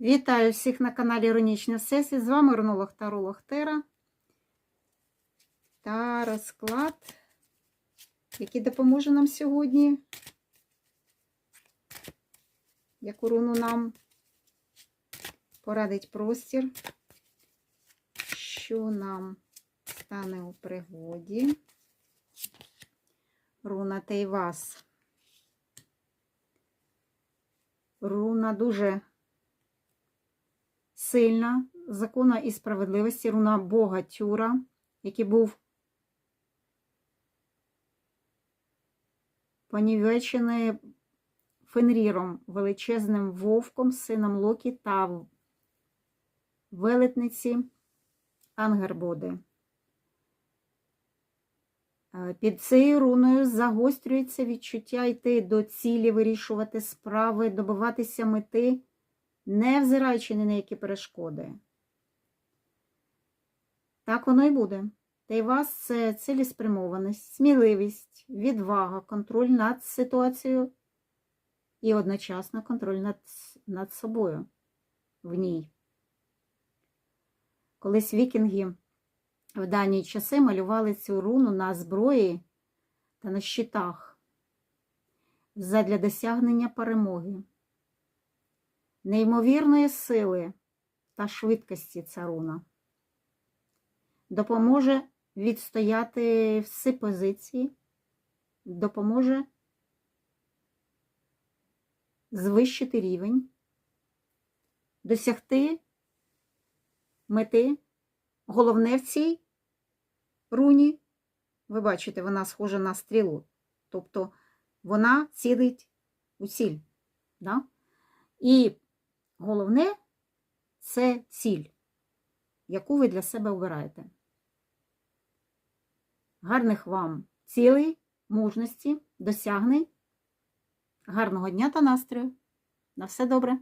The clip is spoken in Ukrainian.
Вітаю всіх на каналі Іронічний Всесвіт. З вами Рунолог Таролог Тера та розклад, який допоможе нам сьогодні. Яку руну нам порадить простір, що нам стане у пригоді. Руна Тейвас. Руна дуже сильна, закона і справедливості, руна Бога Тюра, який був понівечений Фенріром, величезним вовком, сином Локі та велетниці Ангербоди. Е, Під цією руною загострюється відчуття йти до цілі, вирішувати справи, добиватися мети, не взираючи ні на які перешкоди. Так воно і буде. Та й вас це цілеспрямованість, сміливість, відвага, контроль над ситуацією і одночасно контроль над, над собою в ній. Колись вікінги в дані часи малювали цю руну на зброї та на щитах задля досягнення перемоги, неймовірної сили та швидкості ця руна. Допоможе відстояти всі позиції, допоможе звищити рівень, досягти мети. Головне в цій руні, ви бачите, вона схожа на стрілу. Тобто вона цілить у ціль. Да? І головне це ціль, яку ви для себе обираєте. Гарних вам цілей, мужності, досягнень, гарного дня та настрою. На все добре!